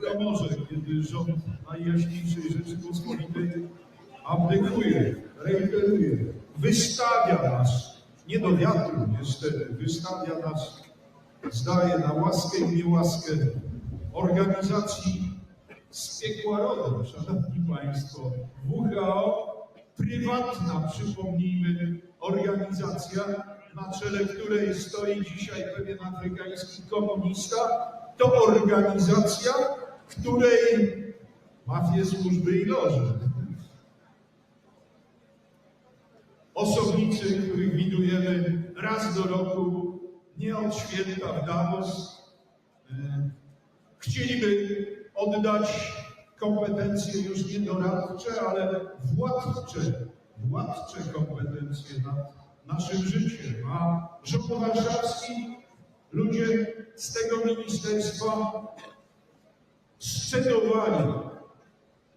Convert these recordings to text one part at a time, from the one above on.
to może, kiedy rząd Najjaśniejszej Rzeczypospolitej abdykuje, reiteruje, wystawia nas, nie do wiatru niestety, wystawia nas, zdaje na łaskę i niełaskę organizacji z piekła rodem, szanowni państwo. WHO, prywatna, przypomnijmy, organizacja, na czele której stoi dzisiaj pewien afrykański komunista, to organizacja, której mafie służby i loże. Osobnicy, których widujemy raz do roku, nie od święta w Davos, e, chcieliby oddać kompetencje już nie doradcze, ale władcze, władcze kompetencje nad naszym życiem. A rząd warszawski, ludzie z tego ministerstwa scedowali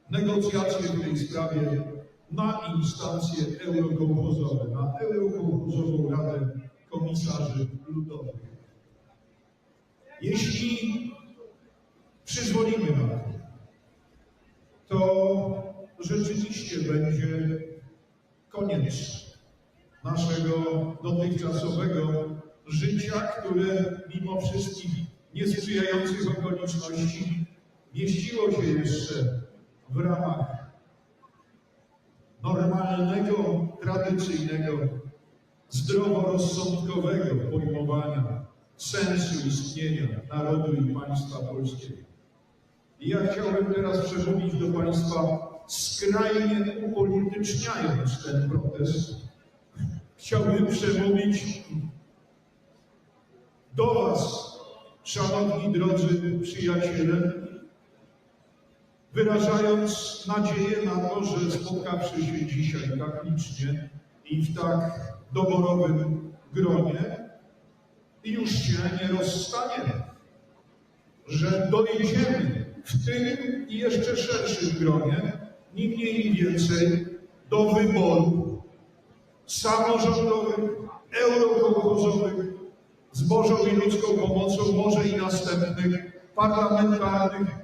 negocjacje w tej sprawie na instancje eurokołchozowe, na Eurokołchozową Radę Komisarzy Ludowych. Jeśli przyzwolimy na to, to rzeczywiście będzie koniec naszego dotychczasowego życia, które mimo wszystkich niesprzyjających okoliczności mieściło się jeszcze w ramach normalnego, tradycyjnego, zdroworozsądkowego pojmowania sensu istnienia narodu i państwa polskiego. I ja chciałbym teraz przemówić do Państwa skrajnie upolityczniając ten protest. Chciałbym przemówić do Was, szanowni drodzy przyjaciele, wyrażając nadzieję na to, że spotkawszy się dzisiaj tak licznie i w tak doborowym gronie, już się nie rozstaniemy, że dojedziemy w tym i jeszcze szerszym gronie, ni mniej ni więcej, do wyborów samorządowych, eurokołchozowych, z Bożą i ludzką pomocą, może i następnych parlamentarnych,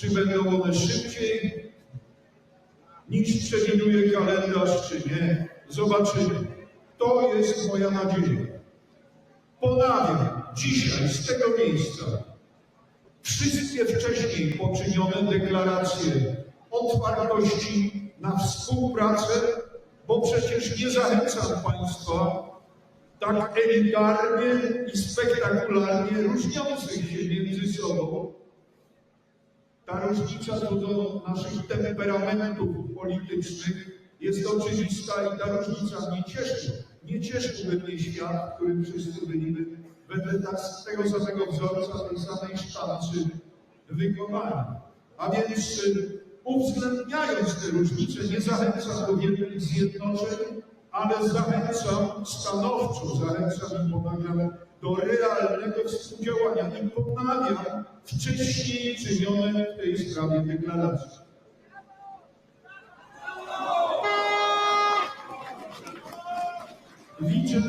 czy będą one szybciej niż przewiduje kalendarz, czy nie, zobaczymy. To jest moja nadzieja. Ponawiam dzisiaj z tego miejsca wszystkie wcześniej poczynione deklaracje otwartości na współpracę, bo przecież nie zachęcam Państwa tak elitarnie i spektakularnie różniących się między sobą. Ta różnica co do naszych temperamentów politycznych jest oczywista i ta różnica mnie cieszy. Nie cieszyłby mnie świat, w którym wszyscy byliby wedle tak, tego samego wzorca, tej samej sztancy wykonani. A więc y, uwzględniając te różnice, nie zachęcam do wielkich zjednoczeń, ale zachęcam stanowczo, zachęcam i pomawiam do realnego współdziałania i ponawiam wcześniej czynione w tej sprawie deklaracje. Widzę,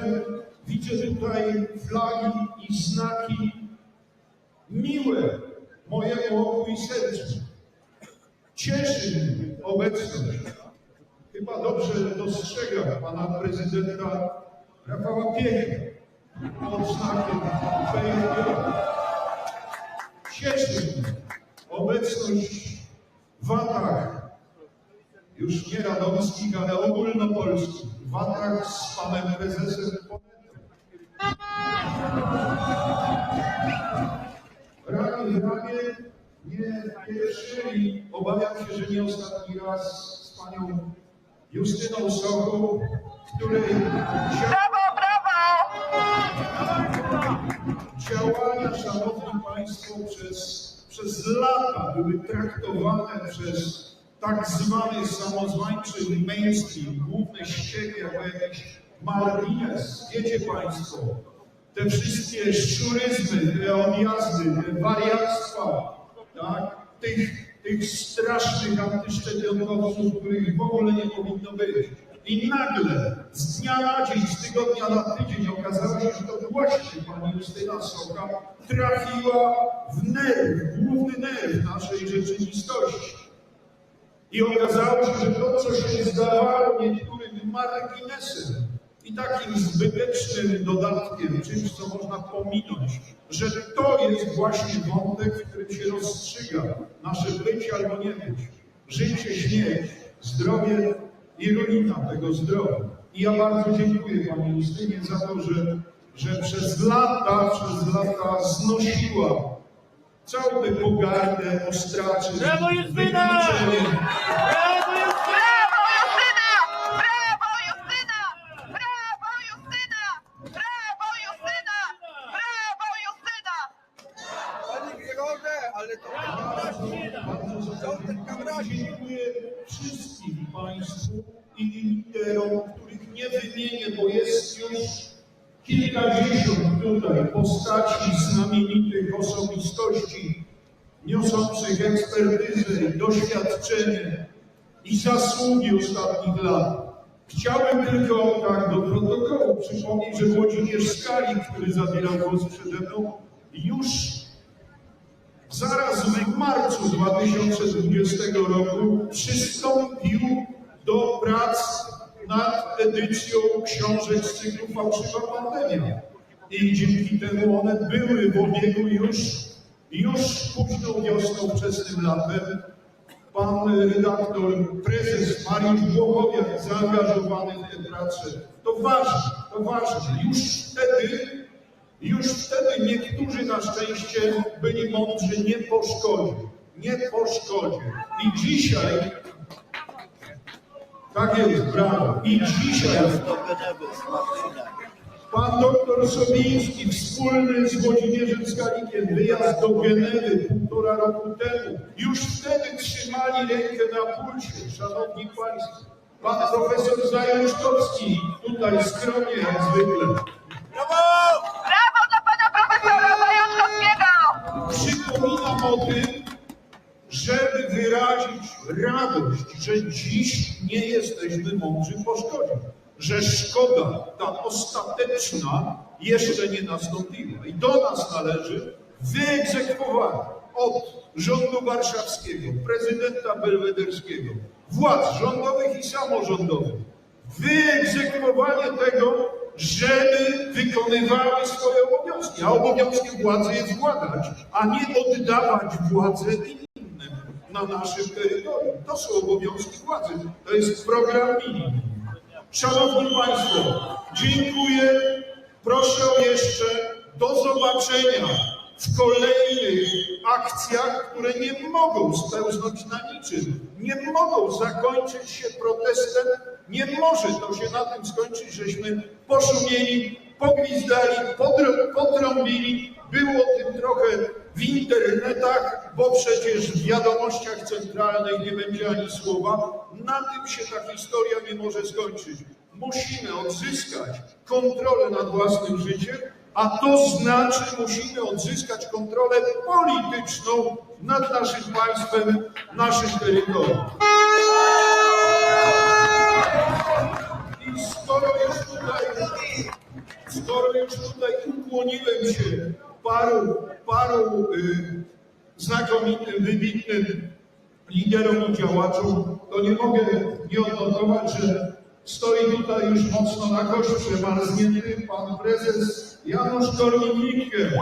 widzę tutaj flagi i znaki miłe mojemu oku i sercu. Cieszy mnie obecność. Chyba dobrze dostrzegam pana prezydenta Rafała Piecha pod znakiem PSP. Cieszy obecność w Watach, już nie radomskich, ale ogólnopolskich, w Watach z panem prezesem. Ramię w ramię, nie pierwszy i obawiam się, że nie ostatni raz z panią Justyną Sochą, której Brawo, brawo! Działania, szanowni państwo, przez, przez lata były traktowane przez tak zwany samozwańczy mainstream, główne ściegi, jako jakiś margines. Wiecie państwo, te wszystkie szuryzmy, te odjazdy, te wariactwa, tak? tych, tych strasznych antyszczepionkowców, których w ogóle nie powinno być. I nagle, z dnia na dzień, z tygodnia na tydzień okazało się, że to właśnie pani Justyna Soka trafiła w nerw, główny nerw naszej rzeczywistości. I okazało się, że to, co się zdawało niektórym marginesem i takim zbytecznym dodatkiem, czymś, co można pominąć, że to jest właśnie wątek, w którym się rozstrzyga nasze być albo nie być. Życie, śmierć, zdrowie i tego zdrowia. I ja bardzo dziękuję Pani Justynie za to, że, że przez lata, przez lata znosiła całą tę pogardę, wykluczenie. Brawo, Justyna! Brawo Justyna! Brawo Justyna! Brawo Justyna! Brawo Justyna! Brawo Justyna! Panie Grzegorze, ale to Bardzo ten kamrazi. Wszystkim Państwu i liderom, których nie wymienię, bo jest już kilkadziesiąt tutaj postaci znamienitych osobistości, niosących ekspertyzę i doświadczenie i zasługi ostatnich lat. Chciałem tylko tak do protokołu przypomnieć, że Włodzimierz Skalik, który zabierał głos przede mną, już zaraz w marcu 2020 roku przystąpił do prac nad edycją książek z cyklu Fałszywa Pandemia. I dzięki temu one były w obiegu już, już późną wiosną, wczesnym latem. Pan redaktor, prezes Mariusz Błochowiak zaangażowany w tę pracę. To ważne, to ważne. Już wtedy już wtedy niektórzy na szczęście byli mądrzy nie po szkodzie. Nie po szkodzie. I dzisiaj, tak jest, brawo. I dzisiaj pan doktor Sobiński wspólny z Włodzimierzem Skalikiem wyjazd do Genewy półtora roku temu. Już wtedy trzymali rękę na pulsie, szanowni państwo. Pan profesor Zajączkowski tutaj skromnie jak zwykle. O tym, żeby wyrazić radość, że dziś nie jesteśmy mądrzy po szkodzie. Że szkoda, ta ostateczna, jeszcze nie nastąpiła. I do nas należy wyegzekwowanie od rządu warszawskiego, prezydenta belwederskiego, władz rządowych i samorządowych, wyegzekwowanie tego, żeby wykonywały swoje obowiązki. A obowiązkiem władzy jest władać, a nie oddawać władzę innym na naszym terytorium. To są obowiązki władzy. To jest program minimum. Szanowni Państwo, dziękuję. Proszę jeszcze do zobaczenia w kolejnych akcjach, które nie mogą spełznąć na niczym, nie mogą zakończyć się protestem, nie może to się na tym skończyć, żeśmy poszumieli, pogwizdali, podr- potrąbili. Było tym trochę w internetach, bo przecież w wiadomościach centralnych nie będzie ani słowa. Na tym się ta historia nie może skończyć. Musimy odzyskać kontrolę nad własnym życiem, a to znaczy musimy odzyskać kontrolę polityczną nad naszym państwem, naszym terytorium. I skoro już tutaj, skoro już tutaj ukłoniłem się paru, paru y, znakomitym, wybitnym liderom i działaczom, to nie mogę nie odnotować, że stoi tutaj już mocno na kość przemarznięty pan prezes Janusz Korwin-Mikke.